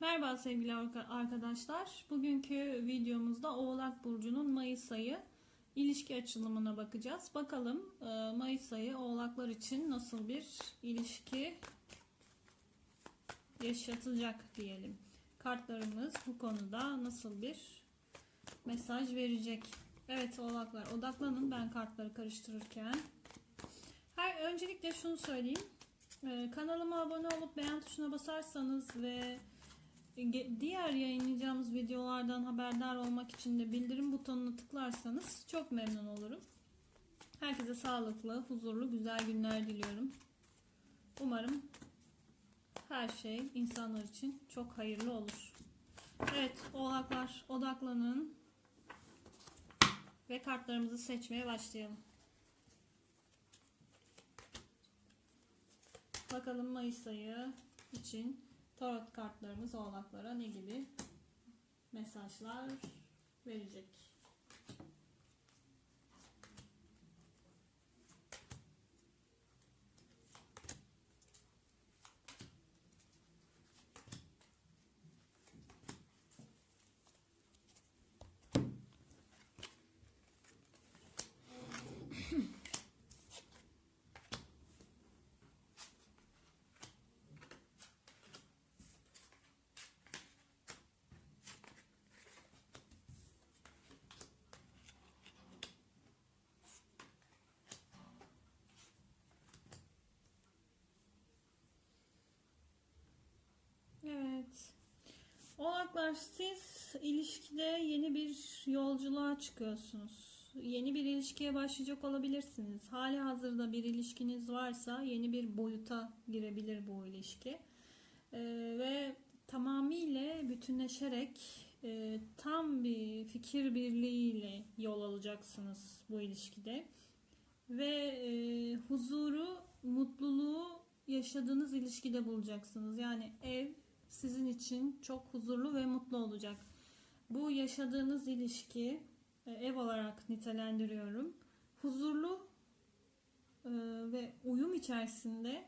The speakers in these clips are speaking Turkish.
Merhaba sevgili arka- arkadaşlar. Bugünkü videomuzda Oğlak Burcu'nun Mayıs ayı ilişki açılımına bakacağız. Bakalım e, Mayıs ayı Oğlaklar için nasıl bir ilişki yaşatacak diyelim. Kartlarımız bu konuda nasıl bir mesaj verecek? Evet Oğlaklar odaklanın ben kartları karıştırırken. Her öncelikle şunu söyleyeyim. Ee, Kanalıma abone olup beğen tuşuna basarsanız ve diğer yayınlayacağımız videolardan haberdar olmak için de bildirim butonuna tıklarsanız çok memnun olurum. Herkese sağlıklı, huzurlu, güzel günler diliyorum. Umarım her şey insanlar için çok hayırlı olur. Evet, oğlaklar odaklanın ve kartlarımızı seçmeye başlayalım. Bakalım Mayıs ayı için tarot kartlarımız oğlaklara ne gibi mesajlar verecek? Evet. Oğlaklar siz ilişkide yeni bir yolculuğa çıkıyorsunuz. Yeni bir ilişkiye başlayacak olabilirsiniz. Hali hazırda bir ilişkiniz varsa yeni bir boyuta girebilir bu ilişki. Ee, ve tamamıyla bütünleşerek e, tam bir fikir birliğiyle yol alacaksınız bu ilişkide. Ve e, huzuru, mutluluğu yaşadığınız ilişkide bulacaksınız. Yani ev sizin için çok huzurlu ve mutlu olacak. Bu yaşadığınız ilişki e, ev olarak nitelendiriyorum. Huzurlu e, ve uyum içerisinde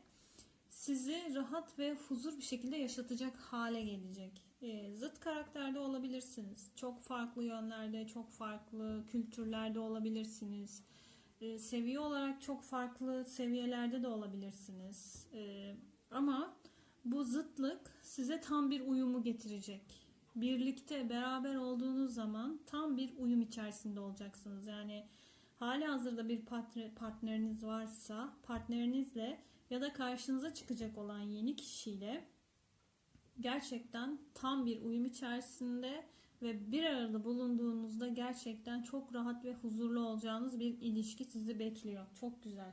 sizi rahat ve huzur bir şekilde yaşatacak hale gelecek. E, zıt karakterde olabilirsiniz. Çok farklı yönlerde, çok farklı kültürlerde olabilirsiniz. Seviye olarak çok farklı seviyelerde de olabilirsiniz. Ama bu zıtlık size tam bir uyumu getirecek. Birlikte beraber olduğunuz zaman tam bir uyum içerisinde olacaksınız. Yani hali hazırda bir partner- partneriniz varsa partnerinizle ya da karşınıza çıkacak olan yeni kişiyle gerçekten tam bir uyum içerisinde ve bir arada bulunduğunuzda gerçekten çok rahat ve huzurlu olacağınız bir ilişki sizi bekliyor. Çok güzel.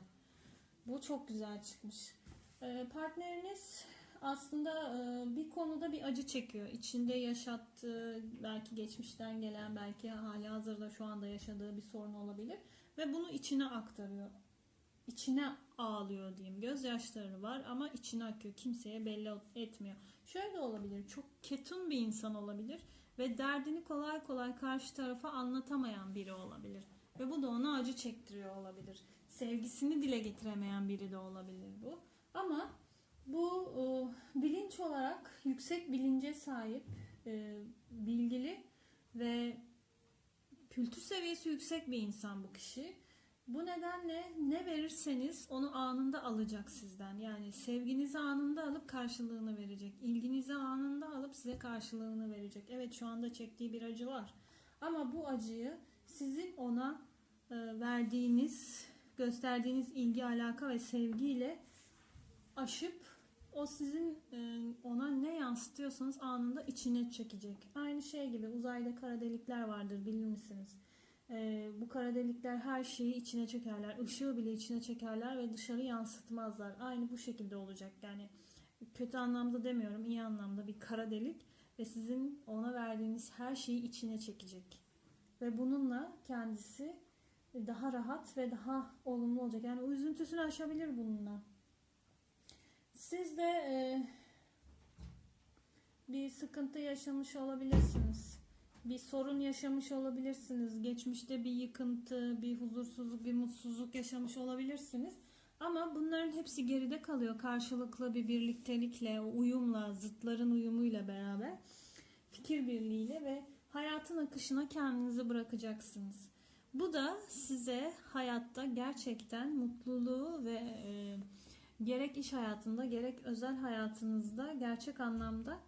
Bu çok güzel çıkmış. Ee, Partneriniz aslında e, bir konuda bir acı çekiyor. İçinde yaşattığı, belki geçmişten gelen, belki hali hazırda şu anda yaşadığı bir sorun olabilir. Ve bunu içine aktarıyor. İçine ağlıyor diyeyim. Gözyaşları var ama içine akıyor. Kimseye belli etmiyor. Şöyle olabilir. Çok ketum bir insan olabilir. Ve derdini kolay kolay karşı tarafa anlatamayan biri olabilir. Ve bu da ona acı çektiriyor olabilir. Sevgisini dile getiremeyen biri de olabilir bu. Ama bu e, bilinç olarak yüksek bilince sahip, e, bilgili ve kültür seviyesi yüksek bir insan bu kişi. Bu nedenle ne verirseniz onu anında alacak sizden. Yani sevginizi anında alıp karşılığını verecek. İlginizi anında alıp size karşılığını verecek. Evet şu anda çektiği bir acı var. Ama bu acıyı sizin ona e, verdiğiniz, gösterdiğiniz ilgi, alaka ve sevgiyle aşıp o sizin e, ona ne yansıtıyorsanız anında içine çekecek. Aynı şey gibi uzayda kara delikler vardır bilir misiniz? E, bu kara delikler her şeyi içine çekerler. Işığı bile içine çekerler ve dışarı yansıtmazlar. Aynı bu şekilde olacak. Yani kötü anlamda demiyorum, iyi anlamda bir kara delik ve sizin ona verdiğiniz her şeyi içine çekecek. Ve bununla kendisi daha rahat ve daha olumlu olacak. Yani o üzüntüsünü aşabilir bununla. Siz de e, bir sıkıntı yaşamış olabilirsiniz. Bir sorun yaşamış olabilirsiniz. Geçmişte bir yıkıntı, bir huzursuzluk, bir mutsuzluk yaşamış olabilirsiniz. Ama bunların hepsi geride kalıyor karşılıklı bir birliktelikle, uyumla, zıtların uyumuyla beraber fikir birliğiyle ve hayatın akışına kendinizi bırakacaksınız. Bu da size hayatta gerçekten mutluluğu ve e, gerek iş hayatında gerek özel hayatınızda gerçek anlamda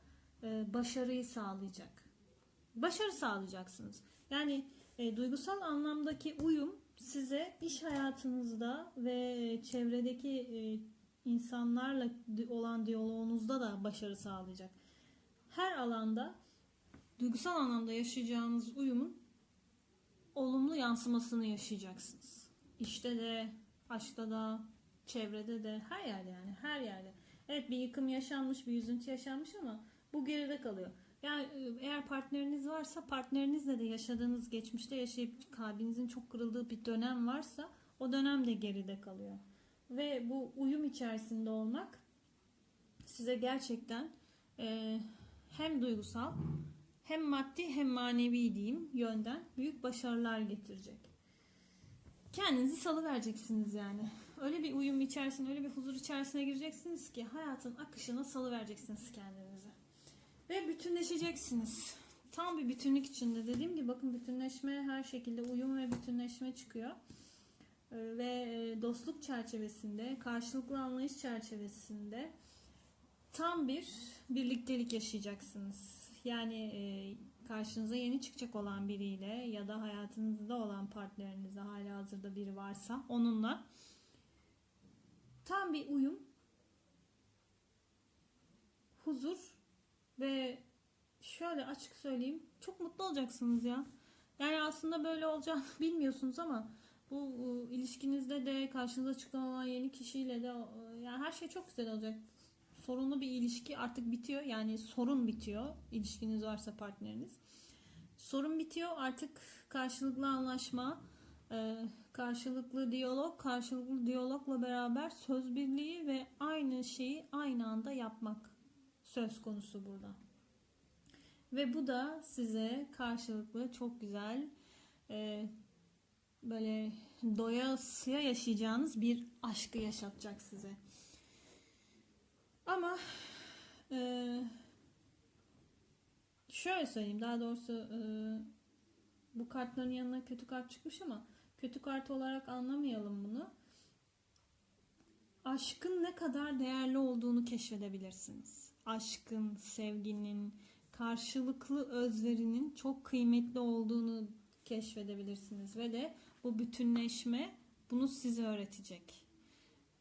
e, başarıyı sağlayacak. Başarı sağlayacaksınız. Yani e, duygusal anlamdaki uyum size iş hayatınızda ve çevredeki e, insanlarla di- olan diyaloğunuzda da başarı sağlayacak. Her alanda duygusal anlamda yaşayacağınız uyumun olumlu yansımasını yaşayacaksınız. İşte de, aşkta da, çevrede de, her yerde yani, her yerde. Evet bir yıkım yaşanmış, bir üzüntü yaşanmış ama bu geride kalıyor. Yani e, eğer partneriniz varsa partnerinizle de yaşadığınız geçmişte yaşayıp kalbinizin çok kırıldığı bir dönem varsa o dönem de geride kalıyor. Ve bu uyum içerisinde olmak size gerçekten e, hem duygusal hem maddi hem manevi diyeyim yönden büyük başarılar getirecek. Kendinizi salı vereceksiniz yani. Öyle bir uyum içerisine, öyle bir huzur içerisine gireceksiniz ki hayatın akışına salı vereceksiniz kendinizi. Ve bütünleşeceksiniz. Tam bir bütünlük içinde dediğim gibi bakın bütünleşme her şekilde uyum ve bütünleşme çıkıyor. Ee, Ve e, dostluk çerçevesinde, karşılıklı anlayış çerçevesinde tam bir birliktelik yaşayacaksınız. Yani e, karşınıza yeni çıkacak olan biriyle ya da hayatınızda olan partnerinizde hala hazırda biri varsa onunla bir uyum, huzur ve şöyle açık söyleyeyim çok mutlu olacaksınız ya. Yani aslında böyle olacağını bilmiyorsunuz ama bu, ilişkinizde de karşınıza çıkan olan yeni kişiyle de yani her şey çok güzel olacak. Sorunlu bir ilişki artık bitiyor. Yani sorun bitiyor. ilişkiniz varsa partneriniz. Sorun bitiyor. Artık karşılıklı anlaşma, e, karşılıklı diyalog, karşılıklı diyalogla beraber söz birliği ve aynı şeyi aynı anda yapmak söz konusu burada. Ve bu da size karşılıklı çok güzel e, böyle doyasıya yaşayacağınız bir aşkı yaşatacak size. Ama e, şöyle söyleyeyim daha doğrusu e, bu kartların yanına kötü kart çıkmış ama kötü kart olarak anlamayalım bunu. Aşkın ne kadar değerli olduğunu keşfedebilirsiniz. Aşkın, sevginin, karşılıklı özverinin çok kıymetli olduğunu keşfedebilirsiniz ve de bu bütünleşme bunu size öğretecek.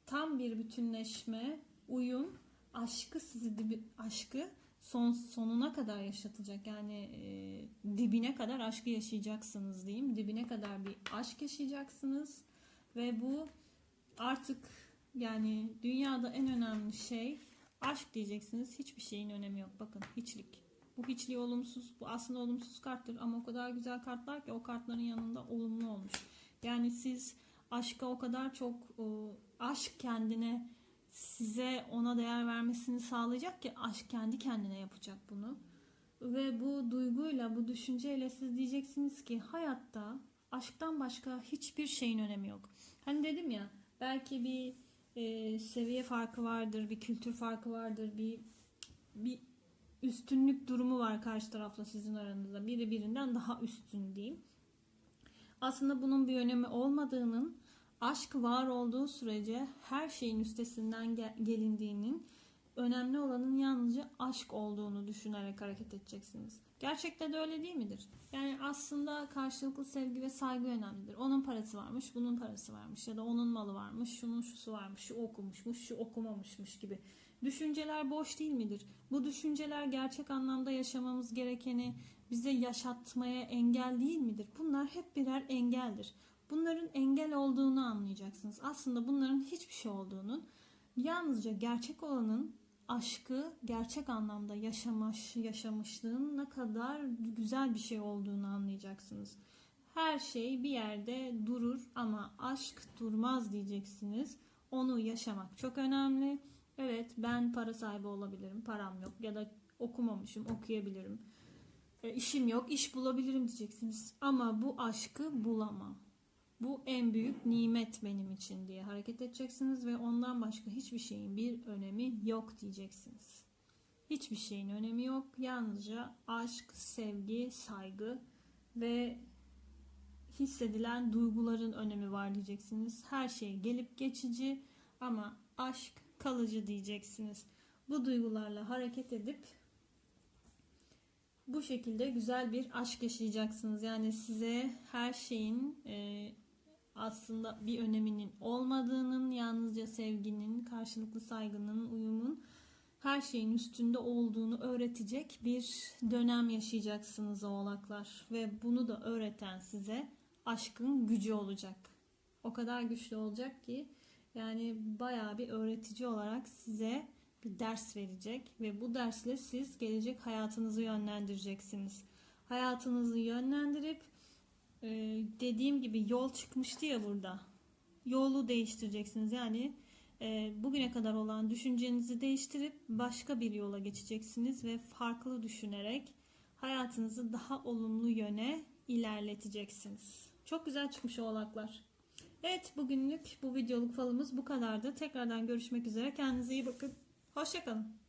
Tam bir bütünleşme, uyum, aşkı sizi aşkı son sonuna kadar yaşatacak. Yani e, dibine kadar aşkı yaşayacaksınız diyeyim. Dibine kadar bir aşk yaşayacaksınız ve bu artık yani dünyada en önemli şey aşk diyeceksiniz. Hiçbir şeyin önemi yok. Bakın hiçlik. Bu hiçliği olumsuz. Bu aslında olumsuz karttır ama o kadar güzel kartlar ki o kartların yanında olumlu olmuş. Yani siz aşka o kadar çok aşk kendine size ona değer vermesini sağlayacak ki aşk kendi kendine yapacak bunu. Ve bu duyguyla, bu düşünceyle siz diyeceksiniz ki hayatta aşktan başka hiçbir şeyin önemi yok. Hani dedim ya belki bir e, seviye farkı vardır, bir kültür farkı vardır, bir bir üstünlük durumu var karşı tarafla sizin aranızda. Biri birinden daha üstün diyeyim. Aslında bunun bir önemi olmadığının, aşk var olduğu sürece her şeyin üstesinden gel- gelindiğinin, önemli olanın yalnızca aşk olduğunu düşünerek hareket edeceksiniz. Gerçekte de öyle değil midir? Yani aslında karşılıklı sevgi ve saygı önemlidir. Onun parası varmış, bunun parası varmış ya da onun malı varmış, şunun şusu varmış, şu okumuşmuş, şu okumamışmış gibi. Düşünceler boş değil midir? Bu düşünceler gerçek anlamda yaşamamız gerekeni bize yaşatmaya engel değil midir? Bunlar hep birer engeldir. Bunların engel olduğunu anlayacaksınız. Aslında bunların hiçbir şey olduğunu, yalnızca gerçek olanın aşkı gerçek anlamda yaşamış, yaşamışlığın ne kadar güzel bir şey olduğunu anlayacaksınız. Her şey bir yerde durur ama aşk durmaz diyeceksiniz. Onu yaşamak çok önemli. Evet ben para sahibi olabilirim, param yok ya da okumamışım, okuyabilirim. E, işim yok, iş bulabilirim diyeceksiniz. Ama bu aşkı bulamam. Bu en büyük nimet benim için diye hareket edeceksiniz ve ondan başka hiçbir şeyin bir önemi yok diyeceksiniz. Hiçbir şeyin önemi yok. Yalnızca aşk, sevgi, saygı ve hissedilen duyguların önemi var diyeceksiniz. Her şey gelip geçici ama aşk kalıcı diyeceksiniz. Bu duygularla hareket edip bu şekilde güzel bir aşk yaşayacaksınız. Yani size her şeyin e, aslında bir öneminin olmadığının, yalnızca sevginin, karşılıklı saygının, uyumun her şeyin üstünde olduğunu öğretecek bir dönem yaşayacaksınız oğlaklar. Ve bunu da öğreten size aşkın gücü olacak. O kadar güçlü olacak ki yani bayağı bir öğretici olarak size bir ders verecek ve bu dersle siz gelecek hayatınızı yönlendireceksiniz. Hayatınızı yönlendirip e, dediğim gibi yol çıkmıştı ya burada. Yolu değiştireceksiniz. Yani e, bugüne kadar olan düşüncenizi değiştirip başka bir yola geçeceksiniz ve farklı düşünerek hayatınızı daha olumlu yöne ilerleteceksiniz. Çok güzel çıkmış oğlaklar. Evet bugünlük bu videoluk falımız bu kadardı. Tekrardan görüşmek üzere. Kendinize iyi bakın. Hoşçakalın.